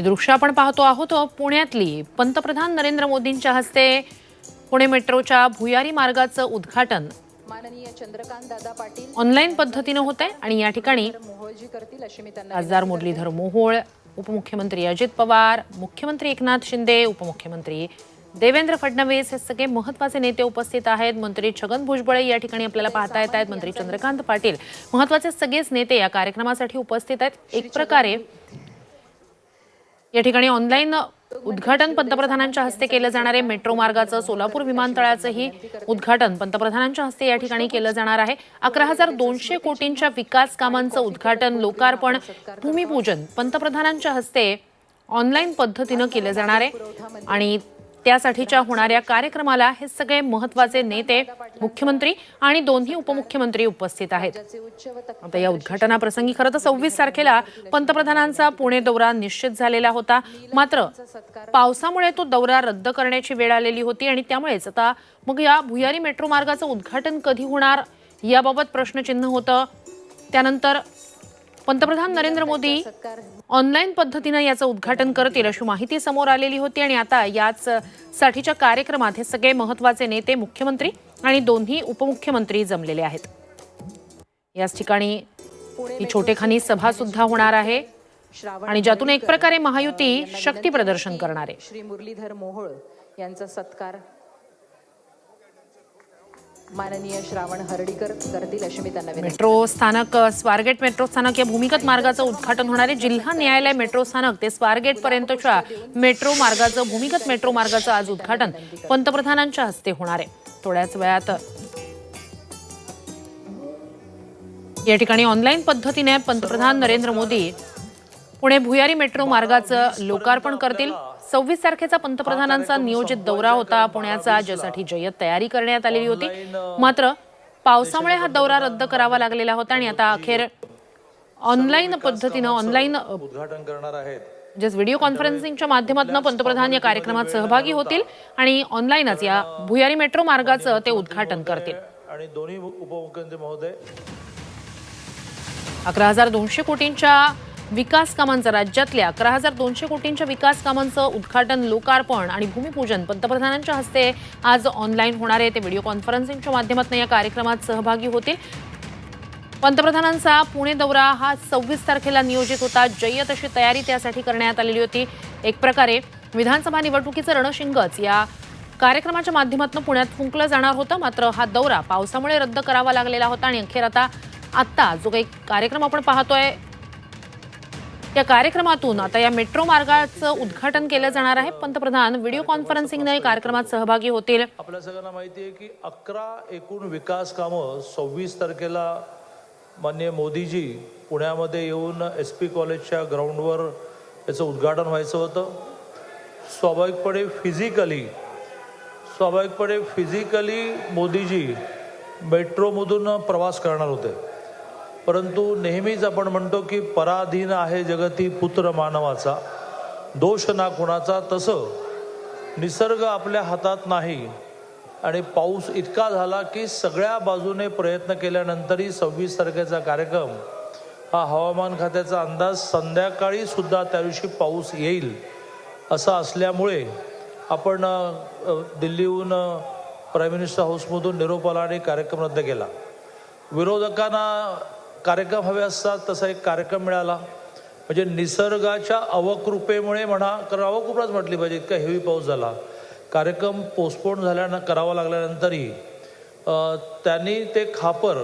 ही दृश्य आपण पाहतो आहोत. पुण्यातली पंतप्रधान नरेंद्र मोदींच्या हस्ते पुणे मेट्रोच्या भुयारी मार्गाचं उद्घाटन. माननीय चंद्रकांत दादा पाटील ऑनलाईन पद्धतीनं होत आहे आणि या ठिकाणी मोहोळजी करतील अशी मी त्यांना खासदार मुरलीधर मोहोळ उपमुख्यमंत्री अजित पवार मुख्यमंत्री एकनाथ शिंदे उपमुख्यमंत्री देवेंद्र फडणवीस हे सगळे महत्त्वाचे नेते उपस्थित आहेत. मंत्री छगन भुजबळ या ठिकाणी आपल्याला पाहता येत आहेत. मंत्री चंद्रकांत पाटील महत्त्वाचे सगळेच नेते या कार्यक्रमासाठी उपस्थित आहेत. एक प्रकारे या ठिकाणी ऑनलाईन उद्घाटन पंतप्रधानांच्या हस्ते केलं जाणारे मेट्रो मार्गाचं सोलापूर विमानतळाचंही उद्घाटन पंतप्रधानांच्या हस्ते या ठिकाणी केलं जाणार आहे. अकरा हजार दोनशे कोटींच्या विकास कामांचं उद्घाटन लोकार्पण भूमिपूजन पंतप्रधानांच्या हस्ते ऑनलाईन पद्धतीनं केलं जाणार आहे. आणि त्यासाठीच्या होणाऱ्या कार्यक्रमाला हे सगळे महत्त्वाचे नेते मुख्यमंत्री आणि दोन्ही उपमुख्यमंत्री उपस्थित आहेत. आता या उद्घाटनाप्रसंगी खरं तर सव्वीस तारखेला पंतप्रधानांचा पुणे दौरा निश्चित झालेला होता. मात्र पावसामुळे तो दौरा रद्द करण्याची वेळ आलेली होती आणि त्यामुळेच आता मग या भुयारी मेट्रो मार्गाचं उद्घाटन कधी होणार याबाबत प्रश्नचिन्ह होतं. त्यानंतर पंतप्रधान नरेंद्र मोदी ऑनलाईन पद्धतीनं याचं उद्घाटन करतील अशी माहिती समोर आलेली होती आणि आता याच साठीच्या कार्यक्रमात हे सगळे महत्त्वाचे नेते मुख्यमंत्री आणि दोन्ही उपमुख्यमंत्री जमलेले आहेत. याच ठिकाणी ही छोटेखानी सभा सुद्धा होणार आहे आणि ज्यातून एक प्रकारे महायुती शक्ती प्रदर्शन करणार आहे. श्री मुरलीधर मोहोळ यांचा सत्कार माननीय श्रावण हर्डीकर करतील अशी मी त्यांना मेट्रो स्थानक स्वारगेट मेट्रो स्थानक या भूमिगत मार्गाचं उद्घाटन होणार आहे. जिल्हा न्यायालय मेट्रो स्थानक ते स्वारगेट पर्यंतच्या मेट्रो मार्गाचं भूमिगत मेट्रो मार्गाचं आज उद्घाटन पंतप्रधानांच्या हस्ते होणार आहे. थोड्याच वेळात या ठिकाणी ऑनलाईन पद्धतीने पंतप्रधान नरेंद्र मोदी पुणे भुयारी मेट्रो मार्गाचं लोकार्पण करतील. सव्वीस तारखेचा पंतप्रधानांचा नियोजित दौरा होता. पुण्याचा ज्यासाठी जय्यत तयारी करण्यात आलेली होती. मात्र पावसामुळे हा दौरा रद्द करावा लागलेला होता आणि आता अखेर ऑनलाईन पद्धतीनं ऑनलाईन उद्घाटन करणार आहेत. म्हणजेच व्हिडिओ कॉन्फरन्सिंगच्या माध्यमातून पंतप्रधान या कार्यक्रमात सहभागी होतील आणि ऑनलाईनच या भुयारी मेट्रो मार्गाचं ते उद्घाटन करतील. आणि दोन्ही उपमुख्यमंत्री महोदय. अकरा हजार दोनशे कोटींच्या विकास कामांचं राज्यातल्या अकरा हजार दोनशे कोटींच्या विकास कामांचं उद्घाटन लोकार्पण आणि भूमिपूजन पंतप्रधानांच्या हस्ते आज ऑनलाईन होणार आहे. ते व्हिडिओ कॉन्फरन्सिंगच्या माध्यमातून या कार्यक्रमात सहभागी होतील. पंतप्रधानांचा पुणे दौरा हा सव्वीस तारखेला नियोजित होता. जय्यत अशी तयारी त्यासाठी करण्यात आलेली होती. एक प्रकारे विधानसभा निवडणुकीचं रणशिंगच. या कार्यक्रमाच्या माध्यमातून पुण्यात फुंकलं जाणार होतं. मात्र हा दौरा पावसामुळे रद्द करावा लागलेला होता आणि अखेर आता आत्ता जो काही कार्यक्रम आपण पाहतोय त्या कार्यक्रमातून आता या मेट्रो मार्गाचं उद्घाटन केलं जाणार आहे. पंतप्रधान व्हिडिओ कॉन्फरन्सिंगने कार्यक्रमात सहभागी होतील. आपल्या सगळ्यांना माहिती आहे की अकरा एकूण विकास कामं सव्वीस तारखेला मान्य मोदीजी पुण्यामध्ये येऊन एस पी कॉलेजच्या ग्राउंडवर याचं उद्घाटन व्हायचं होतं. स्वाभाविकपणे फिजिकली स्वाभाविकपणे फिजिकली मोदीजी मेट्रोमधून प्रवास करणार होते. परंतु नेहमीच आपण म्हणतो की पराधीन आहे जगती पुत्र मानवाचा. दोष ना कुणाचा तसं निसर्ग आपल्या हातात नाही. आणि पाऊस इतका झाला की सगळ्या बाजूने प्रयत्न केल्यानंतरही सव्वीस तारखेचा कार्यक्रम हा हवामान खात्याचा अंदाज संध्याकाळी सुद्धा त्या दिवशी पाऊस येईल असं असल्यामुळे आपण दिल्लीहून प्राईम मिनिस्टर हाऊसमधून निरोप आला आणि कार्यक्रम रद्द केला. विरोधकांना कार्यक्रम हवे असतात तसा एक कार्यक्रम मिळाला. म्हणजे निसर्गाच्या अवकृपेमुळे म्हणा कारण अवकृपाच म्हटली पाहिजे इतका हेवी पाऊस झाला. कार्यक्रम पोस्टपोन झाल्यानं करावा लागल्यानंतरही त्यांनी ते खापर